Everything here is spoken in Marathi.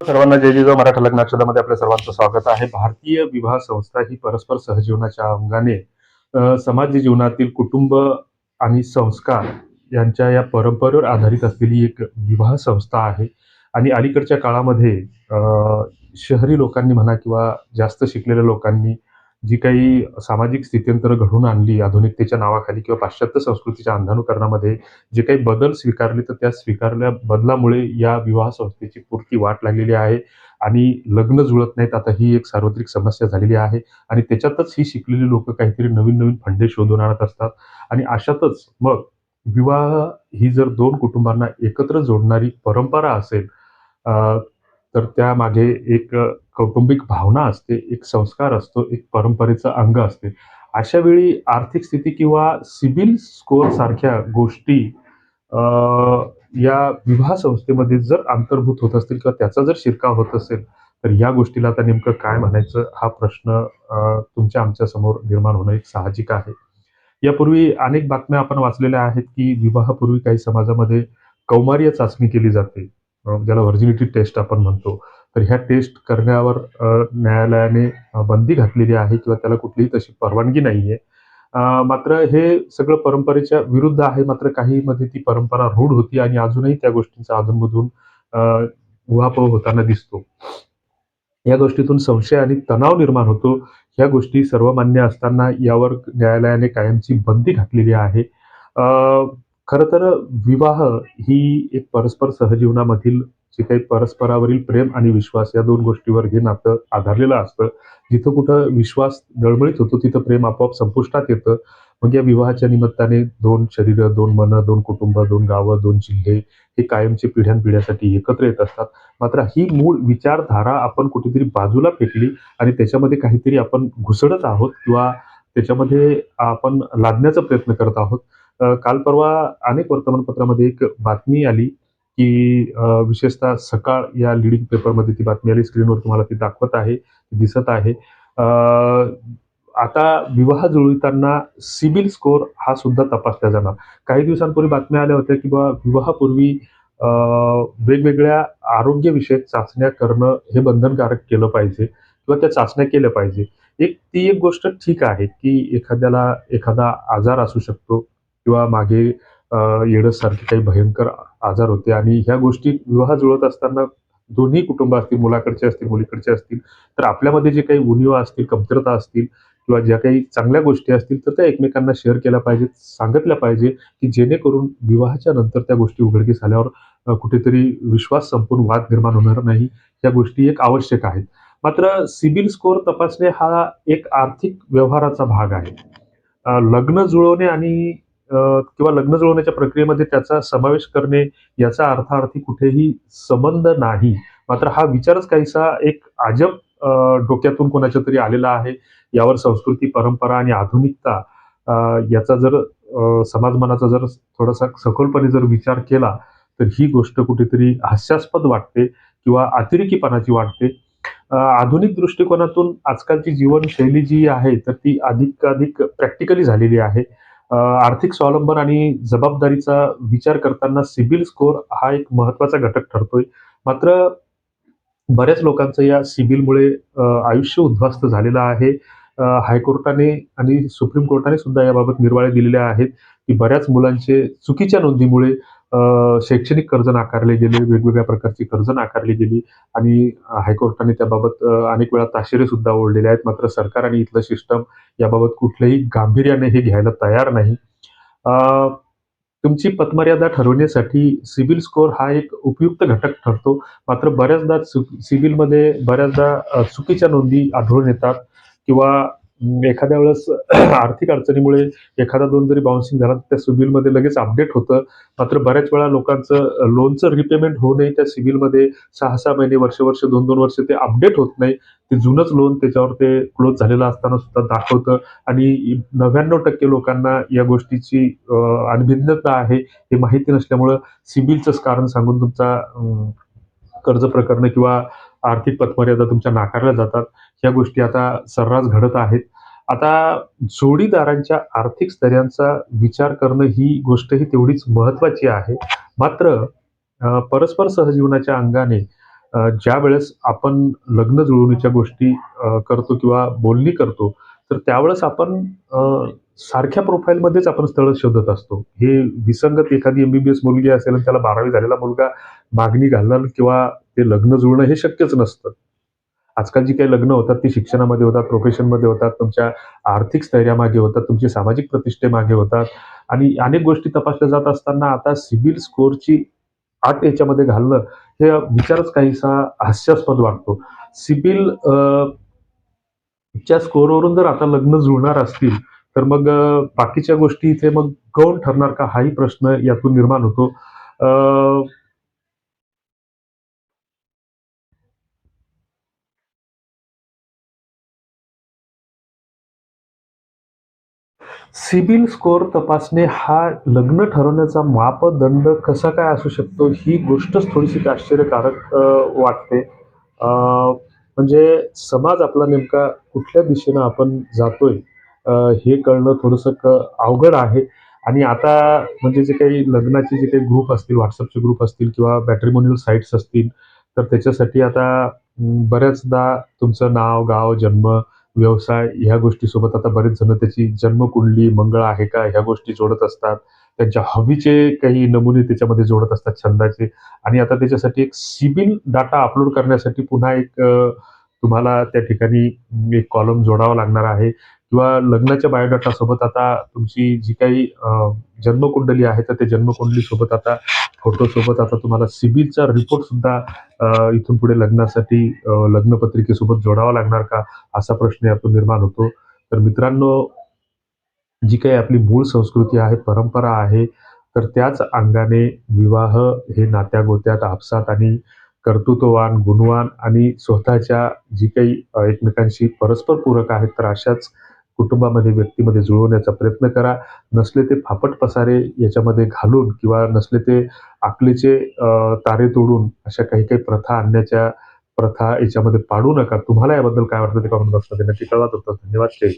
सर्वांना जय जिजाऊ मराठा लग्नाक्षदामध्ये आपल्या सर्वांचं स्वागत आहे. भारतीय विवाह संस्था ही परस्पर सहजीवनाच्या अंगाने समाज जीवनातील कुटुंब आणि संस्कार यांच्या या परंपरेवर आधारित असलेली एक विवाह संस्था आहे. आणि अलीकडच्या काळामध्ये शहरी लोकांनी म्हणा किंवा जास्त शिकलेल्या लोकांनी जी काही सामाजिक स्थित्यंतर घडून आणली आधुनिकतेच्या नावाखाली किंवा पाश्चात्य संस्कृतीच्या अंधानुकरणामध्ये जे काही बदल स्वीकारले तर त्या स्वीकारल्या बदलामुळे या विवाह संस्थेची पुरती वाट लागलेली आहे आणि लग्न जुळत नाहीत. आता ही एक सार्वत्रिक समस्या झालेली आहे आणि त्याच्यातच ही शिकलेली लोक काहीतरी नवीन नवीन फंडे शोधून आणत असतात आणि अशातच मग विवाह ही जर दोन कुटुंबांना एकत्र जोडणारी परंपरा असेल तर त्यामागे एक कौटुंबिक भावना असते एक संस्कार असतो एक परंपरेचं अंग असते. अशा वेळी आर्थिक स्थिती किंवा सिबिल स्कोअर सारख्या गोष्टी या विवाह संस्थेमध्ये जर अंतर्भूत होत असतील किंवा त्याचा जर शिरकाव होत असेल तर या गोष्टीला आता नेमकं काय म्हणायचं हा प्रश्न तुमच्या आमच्यासमोर निर्माण होणं एक साहजिक आहे. यापूर्वी अनेक बातम्या आपण वाचलेल्या आहेत की विवाहापूर्वी काही समाजामध्ये कौमार्य चाचणी केली जाते. ज्याला व्हर्जिनिटी टेस्ट आपण म्हणतो. तर ह्या टेस्ट करण्यावर न्यायालयाने बंदी घातलेली आहे किंवा त्याला कुठलीही तशी परवानगी नाहीये. आहे मात्र हे सगळं परंपरेच्या विरुद्ध आहे. मात्र काही मध्ये ती परंपरा रूढ होती आणि अजूनही त्या गोष्टींचा अधूनमधून उहापोह होताना दिसतो. या गोष्टीतून संशय आणि तणाव निर्माण होतो. ह्या गोष्टी सर्वमान्य असताना यावर न्यायालयाने कायमची बंदी घातलेली आहे. खरं तर विवाह ही एक परस्पर सहजीवनामधील जे काही परस्परावरील प्रेम आणि विश्वास या दोन गोष्टीवर हे नातं आधारलेलं असतं. जिथं कुठं विश्वास डळमळीत होतो तिथं प्रेम आपोआप संपुष्टात येतं. मग या विवाहाच्या निमित्ताने दोन शरीरं दोन मन दोन कुटुंब दोन गावं दोन जिल्हे हे कायमचे पिढ्यानपिढ्यासाठी एकत्र येत असतात. मात्र ही मूळ विचारधारा आपण कुठेतरी बाजूला फेकली आणि त्याच्यामध्ये काहीतरी आपण घुसडत आहोत किंवा त्याच्यामध्ये आपण लादण्याचा प्रयत्न करत आहोत. काल परवा अनेक वर्तमानपत्रामध्ये एक बातमी आली की विशेषतः सकाळ या लिडिंग पेपरमध्ये ती बातमी आली. स्क्रीनवर तुम्हाला ती दाखवत आहे दिसत आहे. आता विवाह जुळविताना सिबिल स्कोअर हा सुद्धा तपासला जाणार. काही दिवसांपूर्वी बातम्या आल्या होत्या की बा विवाहापूर्वी वेगवेगळ्या आरोग्यविषयक चाचण्या करणं हे बंधनकारक केलं पाहिजे किंवा त्या चाचण्या केल्या पाहिजे. एक ती एक गोष्ट ठीक आहे की एखाद्याला एखादा आजार असू शकतो किंवा मागे अ, काही भयंकर आजार होते आणि ह्या गोष्टी विवाह जुळत असताना दोन्ही कुटुंब असतील मुलाकडचे असतील मुलीकडचे असतील तर आपल्यामध्ये जे काही उणिवा असतील कमतरता असतील किंवा ज्या काही चांगल्या गोष्टी असतील तर त्या एकमेकांना शेअर केल्या पाहिजेत सांगितल्या पाहिजे की जेणेकरून विवाहाच्या नंतर त्या गोष्टी उघडकीस आल्यावर कुठेतरी विश्वास संपून वाद निर्माण होणार नाही या गोष्टी एक आवश्यक आहेत. मात्र सिबिल स्कोअर तपासणे हा एक आर्थिक व्यवहाराचा भाग आहे. लग्न जुळवणे आणि किंवा लग्न जुळवण्याच्या प्रक्रियेमध्ये त्याचा समावेश करणे याचा अर्थार्थी कुठेही संबंध नाही. मात्र हा विचारच काहीसा एक अजब डोक्यातून कोणाच्या तरी आलेला आहे. यावर संस्कृती परंपरा आणि आधुनिकता याचा जर समाज मनाचा जर थोडासा सखोलपणे जर विचार केला तर ही गोष्ट कुठेतरी हास्यास्पद वाटते किंवा अतिरेकीपणाची वाटते. आधुनिक दृष्टिकोनातून आजकालची जीवनशैली जी आहे तर ती अधिकाधिक प्रॅक्टिकली झालेली आहे. आर्थिक स्वावलंबन आणि जबाबदारीचा विचार करताना सिबिल स्कोअर हा एक महत्त्वाचा घटक ठरतोय. मात्र बऱ्याच लोकांचं या सिबिलमुळे आयुष्य उद्ध्वस्त झालेलं आहे. हायकोर्टाने आणि सुप्रीम कोर्टाने सुद्धा याबाबत निर्वाळे दिलेले आहेत की बऱ्याच मुलांचे चुकीच्या नोंदीमुळे शैक्षणिक कर्ज नाकारले गेले वेगवेगळ्या प्रकारची कर्ज नाकारली गेली आणि हायकोर्टाने त्याबाबत अनेक वेळा ताशेरे सुद्धा ओढलेले आहेत. मात्र सरकार आणि इथलं सिस्टम याबाबत कुठल्याही गांभीर्याने हे घ्यायला तयार नाही. तुमची पतमर्यादा ठरवण्यासाठी सिबिल स्कोअर हा एक उपयुक्त घटक ठरतो. मात्र बऱ्याचदा सिबिलमध्ये बऱ्याचदा चुकीच्या नोंदी आढळून येतात किंवा म्हणजे एखाद्या वेळेस आर्थिक अडचणीमुळे एखादा दोन जरी बाउन्सिंग झाला तर त्या सिबिलमध्ये लगेच अपडेट होतं. मात्र बऱ्याच वेळा लोकांचं लोनचं रिपेमेंट होऊनही त्या सिबिलमध्ये सहा सहा महिने वर्ष वर्ष दोन दोन वर्ष ते अपडेट होत नाही. ते जुनंच लोन त्याच्यावर ते क्लोज झालेलं असताना सुद्धा दाखवतं. आणि नव्याण्णव टक्के लोकांना या गोष्टीची अनभिज्ञता आहे हे माहिती नसल्यामुळं सिबिलचंच कारण सांगून तुमचा कर्ज प्रकरणं किंवा आर्थिक पतमर्यादा तुमच्या नाकारल्या जातात. ह्या गोष्टी आता सर्रास घडत आहेत. आता जोडीदारांच्या आर्थिक स्थैर्यांचा विचार करणं ही गोष्टही तेवढीच महत्वाची आहे. मात्र परस्पर सहजीवनाच्या अंगाने ज्या ज्यावेळेस आपण लग्न जुळवणीच्या गोष्टी करतो किंवा बोलणी करतो, तर त्यावेळेस आपण सारख्या प्रोफाईलमध्येच आपण स्थळ शोधत असतो. हे विसंगत एखादी एम-बी-बी-एस मुलगी असेल आणि त्याला 12वी झालेला मुलगा मागणी घालणं किंवा ते लग्न जुळणं हे शक्यच नसतं. आजकाल जी काही लग्न होतात ती शिक्षणामध्ये होतात, प्रोफेशनमध्ये होतात, तुमच्या आर्थिक स्थैर्यामागे होतात, तुमची सामाजिक प्रतिष्ठेमागे होतात आणि अनेक गोष्टी तपासल्या जात असताना आता सिबिल स्कोरची आठ याच्यामध्ये घालणं हे विचारच काहीसा हास्यास्पद वाटतो. सिबिल च्या स्कोरवरून जर आता लग्न जुळणार असतील, तर मग बाकीच्या गोष्टी इथे मग गौण ठरणार का? हाही प्रश्न यातून निर्माण होतो. सिबिल स्कोअर तपासणे हा लग्न ठरवण्याचा मापदंड कसा काय असू शकतो, ही गोष्टच थोडीशी आश्चर्यकारक वाटते. म्हणजे समाज आपला नेमका कुठल्या दिशेनं आपण जातोय, हे कळणं थोडंसं क अवघड आहे आणि आता म्हणजे जे काही लग्नाचे जे काही ग्रुप असतील, व्हॉट्सअपचे ग्रुप असतील किंवा बॅटरीमोनियल साईट्स असतील, तर त्याच्यासाठी आता बऱ्याचदा तुमचं नाव, गाव, जन्म, व्यवसाय ह्या गोष्टीसोबत आता बरेच जण त्याची जन्मकुंडली, मंगळ आहे का, ह्या गोष्टी जोडत असतात. त्यांच्या हवीचे काही नमुने त्याच्यामध्ये जोडत असतात, छंदाचे आणि आता त्याच्यासाठी एक सिबिल डाटा अपलोड करण्यासाठी पुन्हा एक तुम्हाला त्या ठिकाणी एक कॉलम जोडावा लागणार आहे किंवा लग्नाच्या बायोडाटासोबत आता तुमची जी काही जन्मकुंडली आहे, तर त्या जन्मकुंडलीसोबत आता फोटोसोबत आता तुम्हाला सिबिलचा रिपोर्ट सुद्धा इथून पुढे लग्नासाठी लग्नपत्रिकेसोबत जोडावा लागणार का? असा प्रश्न यातून निर्माण होतो. तर मित्रांनो, जी काही आपली मूळ संस्कृती आहे, परंपरा आहे, तर त्याच अंगाने विवाह हे नात्या गोत्यात आपसात आणि कर्तृत्ववान, गुणवान आणि स्वतःच्या जी काही एकमेकांशी परस्पर पूरक आहेत, तर अशाच कुटुंबामध्ये, व्यक्तीमध्ये जुळवण्याचा प्रयत्न करा. नसले ते फापट पसारे याच्यामध्ये घालून किंवा नसले ते आकलीचे तारे तोडून अशा काही-काही प्रथा आणण्याच्या प्रथा याच्यामध्ये पाडू नका. तुम्हाला याबद्दल काय वाटतं ते कॉमेंट बॉक्समध्ये नक्की कळवा. तूर्तास धन्यवाद. जय